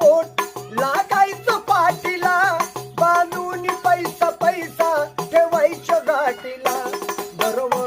पोट लागायचं पाटीला बांधून पैसा पैसा ठेवायच्या गाठीला. बरोबर